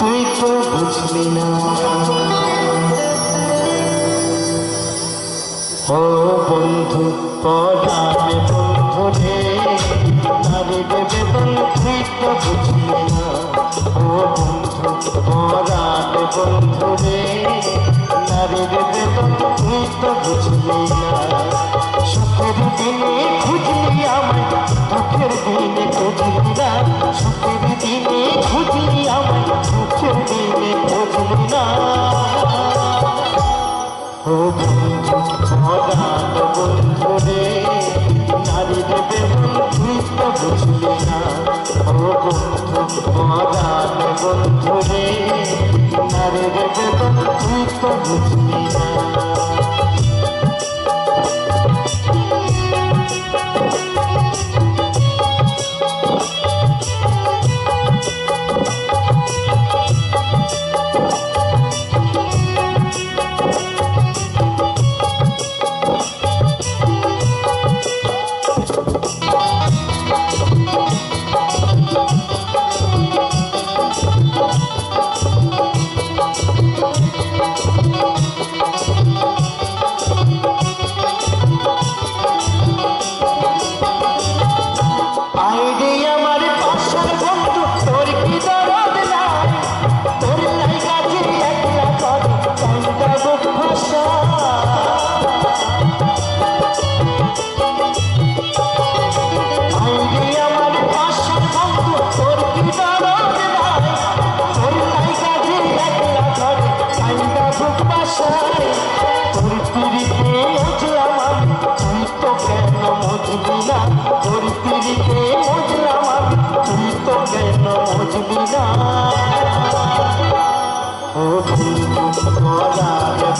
তো বুঝলি না ও বন্ধু পড়াবে বন্ধু রে নারী দেবে বন্ধু তো বুঝলি না ও বন্ধু পড়াবে বন্ধু রে নারী দেবে বন্ধু তো বুঝলি না সুখের দিনে খুঁজলি আমায় দুঃখের দিনে খুঁজলি না সুখের দিনে খুঁজলি আমায় দুঃখের দিনে খুঁজলি না। ও বন্ধু মরান বন্ধু রে নারী রে বন্ধু তো বুঝলি না।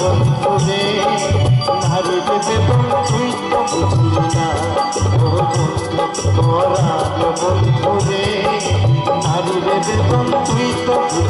মরার বন্ধু রে নারী দেবে তুই তো বুঝলি না ও বন্ধু মরার বন্ধু রে নারী দেবে তুই তো বুঝলি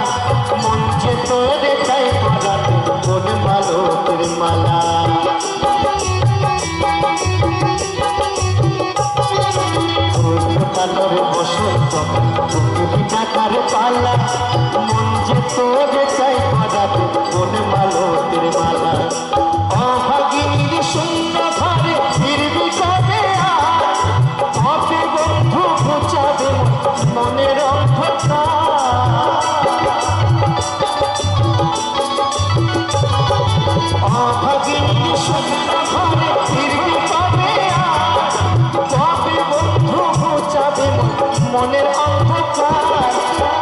মনের অন্ধকার।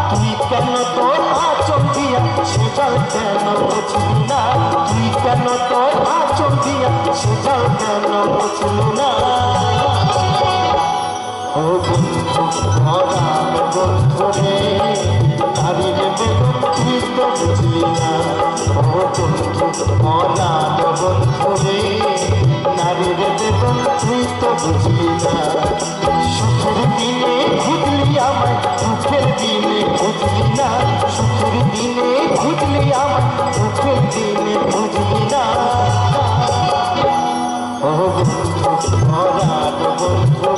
তুই কেন তোর আচল দিয়া সেজাল কেন বুঝলি না? তুই কেন তোর আচল দিয়া সেজাল কেন বুঝলি না? ও বন্ধু ভরাম বন্ধু রে নারীর বেতন তুই তো বুঝলি না। ও বন্ধু ভরাম বন্ধু রে নারীর বেতন তুই তো বুঝলি না।